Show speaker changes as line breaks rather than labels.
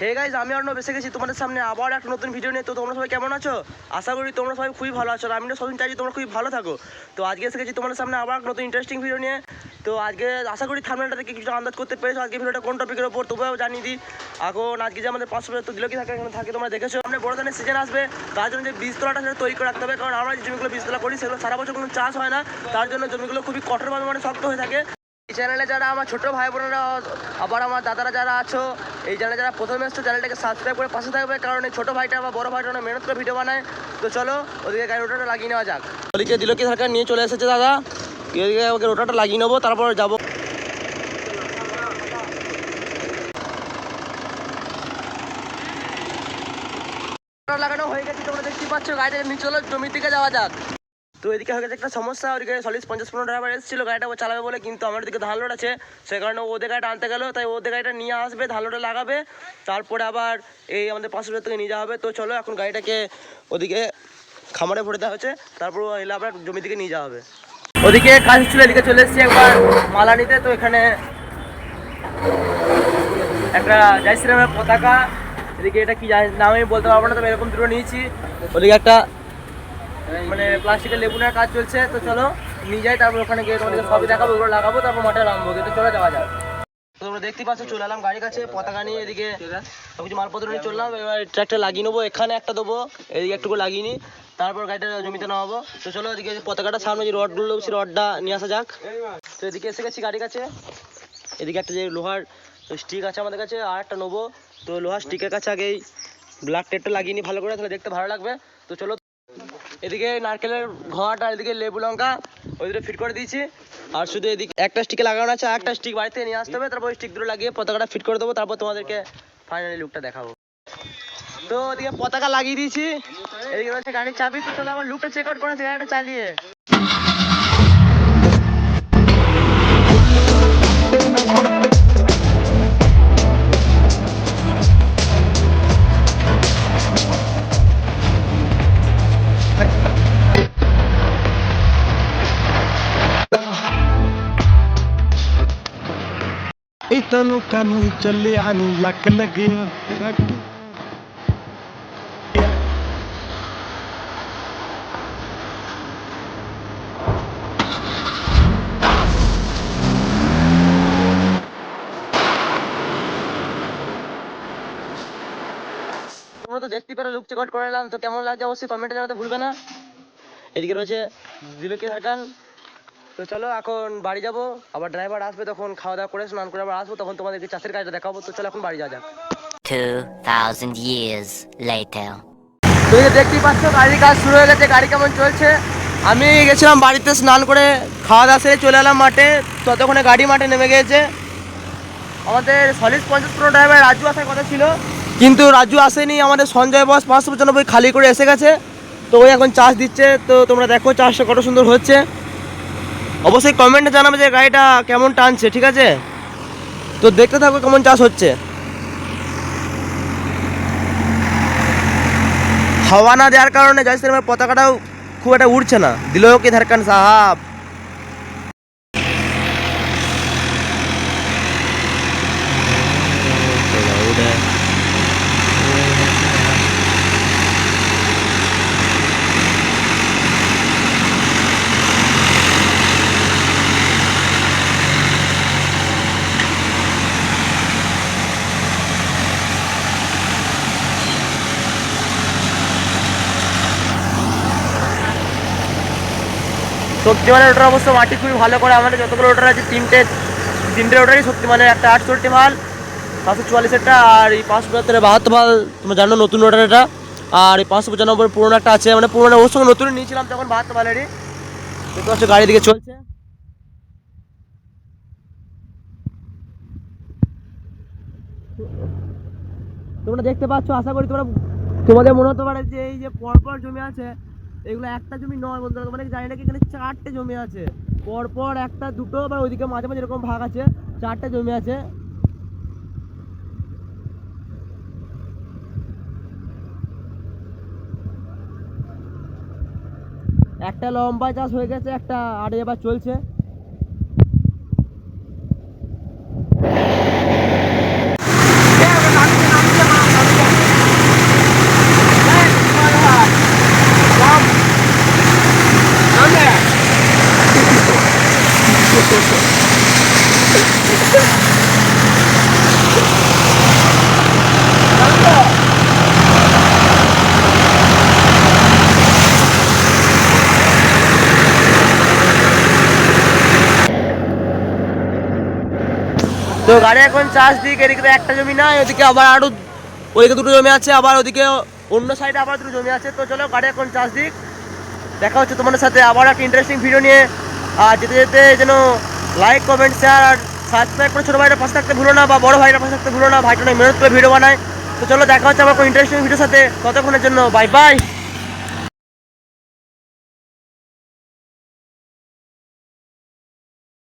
Hey guys আমি অর্ণব, এসে গেছি তোমাদের সামনে আবার একটা নতুন ভিডিও নিয়ে। তো তোমরা সবাই কেমন আছো? আশা করি তোমরা সবাই খুবই ভালো আছো, আর আমিও সবদিন চাইছি তোমরা খুবই ভালো থাকো। তো আজকে এসে গেছি তোমাদের সামনে আবার নতুন ইন্টারেস্টিং ভিডিও নিয়ে। তো আজকে আশা করি থামনেলটা থেকে কিছু আন্দাজ করতে পেরেছ, আজকে ভিডিওটা কোন টপিকের ওপর তবুও জানিয়ে দিই। এখন আজকে যে আমাদের পাঁচশো তো দিল কি থাকে, এখানে থাকে, তোমরা দেখেছ। সামনে বড় ধরনের সিজন আসবে, তার জন্য যে বীজতলাটা সেটা তৈরি করে রাখতে হবে, কারণ আমরা যে জমিগুলো বীজতলা করি, সেগুলো সারা বছর কোনো চাষ হয় না, তার জন্য জমিগুলো খুবই কঠোরভাবে মানে শক্ত হয়ে থাকে। এই চ্যানেলে যারা আমার ছোট ভাই বোনেরা, আবার আমার দাদারা যারা আছো এই চ্যানেলে যারা প্রথমে এসছো চ্যানেলটাকে সাবস্ক্রাইব করে পাশে থাকবে, কারণ এই ছোটো ভাইটা বা বড় ভাইটা অনেক মেহনত করে ভিডিও বানায়। তো চলো, ওদিকে গাড়ি রোটাটা লাগিয়ে নেওয়া যাক। ওদিকে দিল কি সরকার নিয়ে চলে এসেছে দাদা। এদিকে ওকে রোটাটা লাগিয়ে নেব, তারপর যাব। লাগানো হয়ে গেছে, তোমরা দেখতে পাচ্ছ। গাড়িটাকে নিয়ে চলো, জমির দিকে যাওয়া যাক। তো এদিকে হয়ে গেছে একটা সমস্যা, ওদিকে সলিস পঞ্চাশ পনেরো ড্রাইভার এসেছিল, গাড়িটা ও চালাবে বলে, কিন্তু আমার দিকে ধান লোড আছে। সে কারণে ওদের গাড়িটা আনতে গেলো, তাই ওদের গাড়িটা নিয়ে আসবে, ধান লোডে লাগাবে। তারপরে আবার এই আমাদের পাঁচশো থেকে নিয়ে যাওয়া হবে। তো চলো এখন গাড়িটাকে ওদিকে খামারে ভরে দেওয়া হচ্ছে তারপর এলে আবার জমি দিকে নিয়ে যাওয়া হবে। ওদিকে কাজ ছিল এদিকে চলে এসেছি একবার মালা নিতে। তো এখানে একটা জয় শ্রীরামের পতাকা, এদিকে এটা কি নাম আমি বলতে পারব না, তবে এরকম দুটো নিয়েছি। ওদিকে একটা মানে প্লাস্টিকের লেবু নেওয়ার কাজ চলছে, তো চলো নিয়ে যাই, তারপর ওখানে গিয়ে তোমাদেরকে সবই দেখাবো, ওগুলো লাগাবো, তারপর মাঠে নামবো তো চলে যাওয়া যাক। তোমরা দেখতে পাচ্ছ, চলে এলাম গাড়ির কাছে, পতাকা নিয়ে এদিকে কিছু মালপত্র নিয়ে চললাম, এবার লাগিয়ে নেব, এখানে একটা দেবো একটুকু লাগিয়ে নিই, তারপর গাড়িটা জমিতে নামাবো। তো চলো এদিকে পতাকাটা যে রডটা নিয়ে আসা যাক। তো এদিকে এসে গেছি গাড়ির কাছে, এদিকে একটা যে লোহার স্টিক আছে আমাদের কাছে, আর একটা নেব। তো লোহার স্টিকের কাছে আগেই ব্ল্যাক টেপটা লাগিয়ে নিই ভালো করে, তাহলে দেখতে ভালো লাগবে। তো চলো এদিকে নারকেলের ঘট আর এদিকে লেবু লঙ্কা ওইদিকে ফিট করে দিয়েছি। আর শুধু এদিকে একটা স্টিকে লাগানো আছে একটা স্টিক বাড়িতে নিয়ে আসতে হবে। তারপর ওই স্টিক দুটো লাগিয়ে পতাকাটা ফিট করে দেবো। তারপর তোমাদেরকে ফাইনালি লুকটা দেখাবো। তো ওদিকে পতাকা লাগিয়ে দিয়েছি। এদিকে রয়েছে গাড়ির চাবি। তো চলো আমার লুকটা চেক আউট করেছে গাড়িটা চালিয়ে।
ਇਤਨ ਕਨ ਚੱਲੇ ਹਨ ਲੱਕ
ਲੱਗੇ তো দেখতে পারো লুক চেক আউট করে নিলাম তো কেমন লাগছে অবশ্যই কমেন্টে জানাতে ভুলবে না। এদিকে রয়েছে জিলেকে তো চলো এখন বাড়ি যাব। আবার ড্রাইভার আসবে তখন খাওয়া দাওয়া করে স্নান করে আবার আসব তখন তোমাদেরকে চাষের কাজটা দেখাবো? তো চলো এখন বাড়ি যাওয়া যাক।
2,000 years later.
তুমি দেখতেই পাচ্ছ গাড়ির কাজ শুরু হয়ে গেছে গাড়ি কেমন চলছে? আমি গেছিলাম বাড়িতে স্নান করে খাওয়া দাওয়া সেরে চলে এলাম মাঠে ততক্ষণে গাড়ি মাঠে নেমে গিয়েছে। আমাদের সলিড পঞ্চাশ প্রো ড্রাইভার রাজু আসার কথা ছিল কিন্তু রাজু আসেনি আমাদের সঞ্জয় বস পাঁচশো পঁচানব্বই খালি করে এসে গেছে। তো ওই এখন চাষ দিচ্ছে তো তোমরা দেখো চাষটা কত সুন্দর হচ্ছে। অবশ্যই কমেন্টে জানাবে যে গাড়িটা কেমন টানছে, ঠিক আছে? তো দেখতে থাকো কেমন চাষ হচ্ছে। হাওয়া না দেওয়ার কারণে জয় শ্রীরামের পতাকাটাও খুব একটা উড়ছে না। দিল কি ধারকান সাহাব। সত্যি মানে ওটার অবশ্য মাটি খুবই ভালো করে আমাদের যতগুলো ওটার আছে, তিনটে তিনটে ওটারই মানে একটা আটষট্টি মাল, পাঁচশো চুয়াল্লিশেরটা আর এই পাঁচশো পঁচাত্তরের বাহাত্তর মাল, তোমরা জানো নতুন ওটার এটা আর এই পাঁচশো পঁচানব্বই পুরোনো একটা আছে মানে পুরোনো ওর সঙ্গে নতুন নিয়েছিলাম তখন বাহাত্তর মালেরই। দেখতে পাচ্ছ গাড়ি দিকে চলছে। তোমরা দেখতে পাচ্ছ, আশা করি তোমরা, তোমাদের মনে হতে পারে যে এই যে পরপর জমি আছে এগুলো একটা জমি নয় বলতে মানে জানি না কি এখানে চারটে জমি আছে। পরপর একটা, দুটো বা ওইদিকে মাঝে মাঝে এরকম ভাগ আছে, চারটে জমি আছে। একটা লম্বা চাষ হয়ে গেছে, একটা আড়ে এবার চলছে। তো গাড়ি এখন চার্জ দিক এদিকে তো একটা জমি নাই, ওদিকে আবার আরও ওইদিকে দুটো জমি আছে, আবার ওদিকে অন্য সাইডে আবার দুটো জমি আছে। তো চলো গাড়ি এখন চার্জ দিক। দেখা হচ্ছে তোমাদের সাথে আবার একটা ইন্টারেস্টিং ভিডিও নিয়ে। আর যেতে যেতে যেন লাইক কমেন্ট শেয়ার আর সাবস্ক্রাইব করে ছোটো ভাইটা পাশে থাকতে ভুলো না বা বড় ভাইটা পাশে থাকতে ভুলো না, ভাইটা মেহনত করে ভিডিও বানায়। তো চলো দেখা হচ্ছে আমার কোনো ইন্টারেস্টিং ভিডিওর সাথে। ততক্ষণের জন্য বাই বাই